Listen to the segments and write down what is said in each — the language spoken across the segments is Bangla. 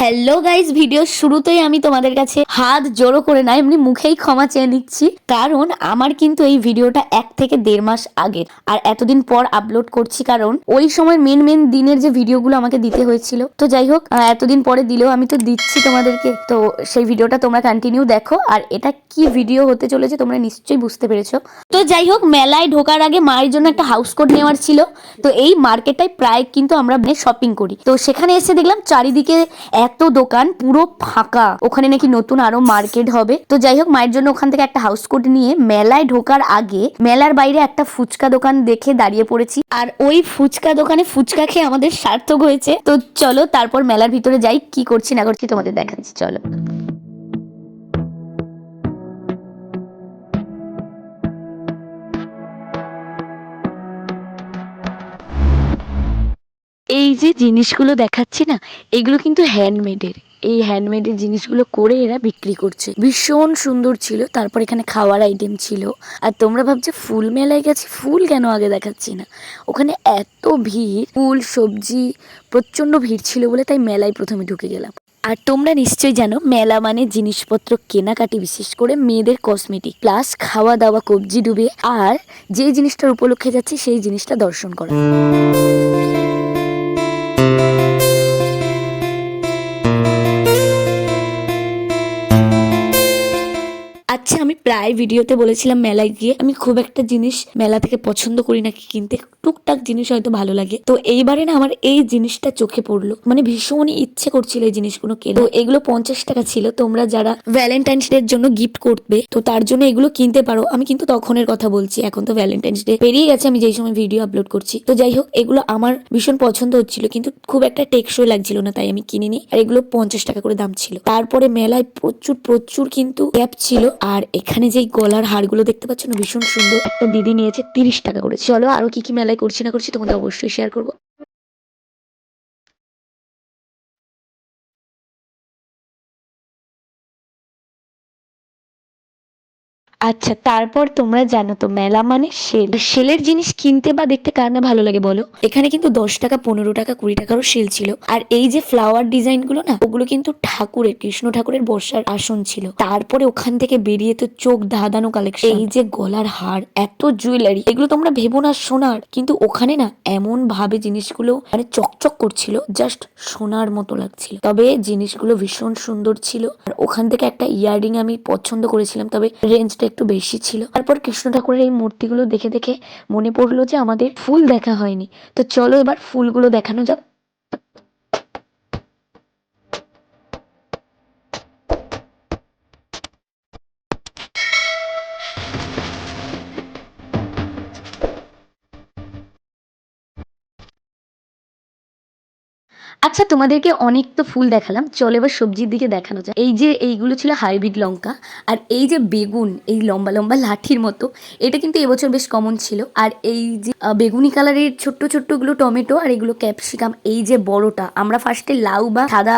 হ্যালো গাইজ ভিডিও শুরুতেই আমি তোমাদের কাছে হাত জোড়ো করে না, এমনি মুখেই ক্ষমা চেয়ে নিচ্ছি। কারণ আমার কিন্তু এই ভিডিওটা এক থেকে দেড় মাস আগের। আর এতদিন পর আপলোড করছি কারণ ওই সময় মেন মেন দিনের যে ভিডিওগুলো আমাকে দিতে হয়েছিল। তো যাই হোক এতদিন পরে দিলেও আমি তো দিচ্ছি তোমাদেরকে। তো সেই ভিডিওটা তোমরা কন্টিনিউ দেখো। আর এটা কি ভিডিও হতে চলেছে তোমরা নিশ্চয়ই বুঝতে পেরেছ। তো যাই হোক, মেলায় ঢোকার আগে মায়ের জন্য একটা হাউস কোট নেওয়ার ছিল। তো এই মার্কেটটাই প্রায় কিন্তু আমরা শপিং করি। তো সেখানে এসে দেখলাম চারিদিকে এত দোকান পুরো ফাঁকা। ওখানে নাকি নতুন আরও মার্কেট হবে। তো যাই হোক, মায়ের জন্য ওখান থেকে একটা হাউস কোট নিয়ে মেলায় ঢোকার আগে মেলার বাইরে একটা ফুচকা দোকান দেখে দাঁড়িয়ে পড়েছি। আর ওই ফুচকা দোকানে ফুচকা খেয়ে আমাদের সার্থক হয়েছে। তো চলো, তারপর মেলার ভিতরে যাই, কি করছি না করছি তোমাদের দেখাচ্ছি, চলো। এই যে জিনিসগুলো দেখাচ্ছি না, এগুলো কিন্তু হ্যান্ডমেডের এই হ্যান্ডমেডের জিনিসগুলো করে এরা বিক্রি করছে। ভীষণ সুন্দর ছিল, তারপর এখানে খাওয়ার আইটেম ছিল। আর তোমরা ভাবছ ফুল মেলায় গেছি, ফুল কেন আগে দেখাচ্ছি না? ওখানে এত ভিড়, ফুল, সবজি প্রচণ্ড ভিড় ছিল বলে তাই মেলায় প্রথমে ঢুকে গেলাম। আর তোমরা নিশ্চয়ই জানো, মেলা মানে জিনিসপত্র কেনাকাটি বিশেষ করে মেয়েদের কসমেটিক প্লাস খাওয়া দাওয়া কবজি ডুবে আর যে জিনিসটার উপলক্ষে যাচ্ছে সেই জিনিসটা দর্শন করা। ভিডিওতে বলেছিলাম মেলায় গিয়ে আমি খুব একটা জিনিস মেলা থেকে পছন্দ করি নাকি কিনতে। টুকটাক জিনিস হয়তো ভালো লাগে। তো এইবারে না আমার এই জিনিসটা চোখে পড়ল। মানে ভীষণই ইচ্ছে করছিল এই জিনিসগুলো কেনা এগুলো পঞ্চাশ টাকা ছিল। তোমরা যারা ভ্যালেন্টাইন্স ডে জন্য গিফট করবে, তো তার জন্য এগুলো কিনতে পারো। আমি কিন্তু তখনের কথা বলছি। এখন তো ভ্যালেন্টাইন্স ডে পেরিয়ে গেছে। আমি যেই সময় ভিডিও আপলোড করছি। তো যাই হোক, এগুলো আমার ভীষণ পছন্দ হচ্ছিল। কিন্তু খুব একটা টেকসই লাগছিল না, তাই আমি কিনিনি। আর এগুলো পঞ্চাশ টাকা করে দাম ছিল। তারপরে মেলায় প্রচুর প্রচুর কিন্তু গ্যাপ ছিল। আর এখানে যেই গলার হারগুলো দেখতে পাচ্ছ না? ভীষণ সুন্দর। একটা দিদি নিয়েছে তিরিশ টাকা করে। চলো আরও কি কি মেলায় করছি না করছি তোমাদের অবশ্যই শেয়ার করব। আচ্ছা তারপর তোমরা জানো তো, মেলা মানে সেল। সেলের জিনিস কিনতে বা দেখতে কার না ভালো লাগে বলো? এখানে কিন্তু দশ টাকা, পনেরো টাকা, কুড়ি টাকারও সেল ছিল। আর এই যে ফ্লাওয়ার ডিজাইনগুলো না, ওগুলো কিন্তু ঠাকুরের, কৃষ্ণ ঠাকুরের বর্ষার আসন ছিল। তারপরে ওখান থেকে বেরিয়ে তো চোখ ধাঁধানো কালেকশন এই যে গলার হার, এত জুয়েলারি এগুলো তোমরা ভেবো না সোনার। কিন্তু ওখানে না এমন ভাবে জিনিসগুলো মানে চকচক করছিল জাস্ট সোনার মতো লাগছিল। তবে জিনিসগুলো ভীষণ সুন্দর ছিল। আর ওখান থেকে একটা ইয়াররিং আমি পছন্দ করেছিলাম, তবে রেঞ্জটা একটু বেশি ছিল। তারপর কৃষ্ণ ঠাকুরের এই মূর্তিগুলো দেখে দেখে মনে পড়ল যে আমাদের ফুল দেখা হয়নি। তো চলো এবার ফুলগুলো দেখানো যাক। আচ্ছা তোমাদেরকে অনেক তো ফুল দেখালাম। চলে এবার সবজির দিকে দেখানো যায় এই যে এইগুলো ছিল হাইব্রিড লঙ্কা, আর এই যে বেগুন, এই লম্বা লম্বা লাঠির মতো, এটা কিন্তু এবছর বেশ কমন ছিল। আর এই যে বেগুনি কালারের ছোট্ট ছোট্টগুলো টমেটো আর এগুলো ক্যাপসিকাম, এই যে বড়টা, আমরা ফার্স্টে লাউ বা সাদা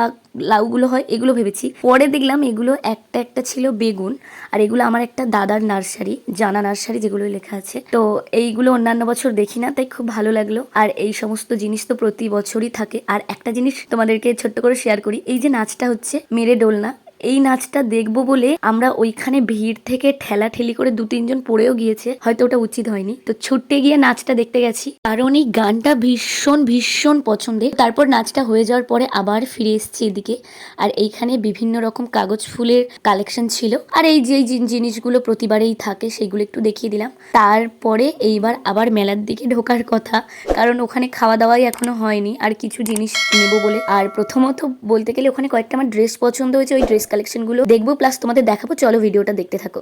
লাউগুলো হয়, এগুলো ভেবেছি। পরে দেখলাম এগুলো একটা একটা ছিল বেগুন, আর এগুলো আমার একটা দাদার নার্সারি, জানা নার্সারি যেগুলো লেখা আছে। তো এইগুলো অন্যান্য বছর দেখি না, তাই খুব ভালো লাগল। আর এই সমস্ত জিনিস তো প্রতি বছরই থাকে। আর একটা জিনিস তোমাদেরকে ছোট্ট করে শেয়ার করি, এই যে নাচটা হচ্ছে মেরে ডোলনা এই নাচটা দেখব বলে আমরা ওইখানে ভিড় থেকে ঠেলা ঠেলি করে দু তিনজন পড়েও গিয়েছে। হয়তো ওটা উচিত হয়নি। তো ছুটে গিয়ে নাচটা দেখতে গেছি। কারণ এই গানটা ভীষণ ভীষণ পছন্দের। তারপর নাচটা হয়ে যাওয়ার পরে আবার ফিরে এসেছি এদিকে। আর এইখানে বিভিন্ন রকম কাগজ ফুলের কালেকশন ছিল। আর এই যে জিনিসগুলো প্রতিবারেই থাকে, সেগুলো একটু দেখিয়ে দিলাম। তারপরে এইবার আবার মেলার দিকে ঢোকার কথা। কারণ ওখানে খাওয়া দাওয়াই এখনও হয়নি। আর কিছু জিনিস নেব বলে। আর প্রথমত বলতে গেলে ওখানে কয়েকটা আমার ড্রেস পছন্দ হয়েছে। ওই ড্রেস কালেকশনগুলো দেখব প্লাস তোমাদের দেখাবো। চলো ভিডিওটা দেখতে থাকো।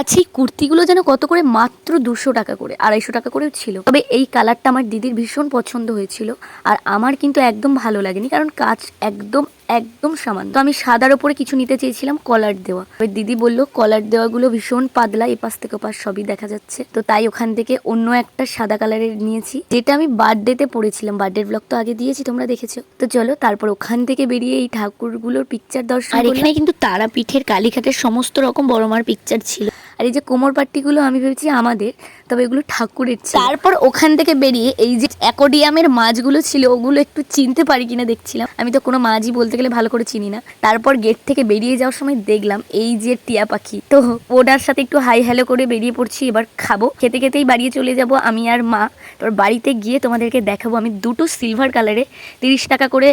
আচ্ছা এই কুর্তিগুলো যেন কত করে? মাত্র দুশো টাকা করে আড়াইশো টাকা করেও ছিল। তবে এই কালারটা আমার দিদির ভীষণ পছন্দ হয়েছিল আর আমার কিন্তু একদম ভালো লাগেনি কারণ কাজ একদম একদম সামান্য। তো আমি সাদার ওপরে কিছু নিতে চেয়েছিলাম কলার দেওয়া। এবার দিদি বলল কলার দেওয়াগুলো ভীষণ পাতলা এপাশ থেকে ওপাশ সবই দেখা যাচ্ছে। তো তাই ওখান থেকে অন্য একটা সাদা কালারের নিয়েছি যেটা আমি বার্থডেতে পড়েছিলাম। বার্থডে ব্লগ তো আগে দিয়েছি তোমরা দেখেছ। তো চলো তারপর ওখান থেকে বেরিয়ে এই ঠাকুরগুলোর পিকচার দর্শন আর এখানে কিন্তু তারাপীঠের কালীঘাটের সমস্ত রকম বড় মার পিকচার ছিল। আর এই যে কোমর পাট্টিগুলো আমি ভেবেছি আমাদের, তবে এগুলো ঠাকুরের তারপর ওখান থেকে বেরিয়ে এই যে অ্যাকোডিয়ামের মাছগুলো ছিল, ওগুলো একটু চিনতে পারি কিনা দেখছিলাম। আমি তো কোনো মাছই বলতে গেলে ভালো করে চিনি না। তারপর গেট থেকে বেরিয়ে যাওয়ার সময় দেখলাম এই যে টিয়া পাখি। তো ওটার সাথে একটু হাই হ্যালো করে বেরিয়ে পড়ছি, এবার খাব। খেতে খেতেই বাড়িয়ে চলে যাব আমি আর মা। তারপর বাড়িতে গিয়ে তোমাদেরকে দেখাবো, আমি দুটো সিলভার কালারে তিরিশ টাকা করে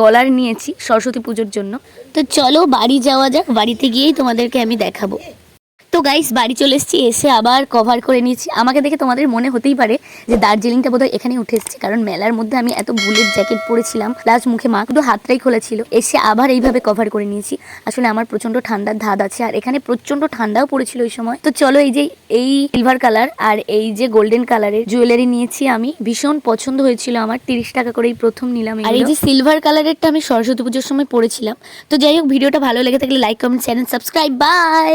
গলার নিয়েছি সরস্বতী পুজোর জন্য। তো চলো বাড়ি যাওয়া যাক, বাড়িতে গিয়েই তোমাদেরকে আমি দেখাবো। তো গাইস বাড়ি চলে এসেছি এসে আবার কভার করে নিয়েছি। আমাকে দেখে তোমাদের মনে হতেই পারে যে দার্জিলিংটা বোধহয় এখানে উঠে এসেছে কারণ মেলার মধ্যে আমি এত বুলেট জ্যাকেট পরেছিলাম প্লাস মুখে মা শুধু হাতটাই খোলা ছিল। এসে আবার এইভাবে কভার করে নিয়েছি। আসলে আমার প্রচণ্ড ঠান্ডার ধাদ আছে আর এখানে প্রচণ্ড ঠান্ডাও পড়েছিল ওই সময়। তো চলো এই যে এই সিলভার কালার আর এই যে গোল্ডেন কালারের জুয়েলারি নিয়েছি আমি। ভীষণ পছন্দ হয়েছিল আমার তিরিশ টাকা করেই প্রথম নিলাম আর এই যে সিলভার কালারেরটা আমি সরস্বতী পুজোর সময় পরেছিলাম। তো যাই হোক ভিডিওটা ভালো লেগে থাকলে like comment channel subscribe bye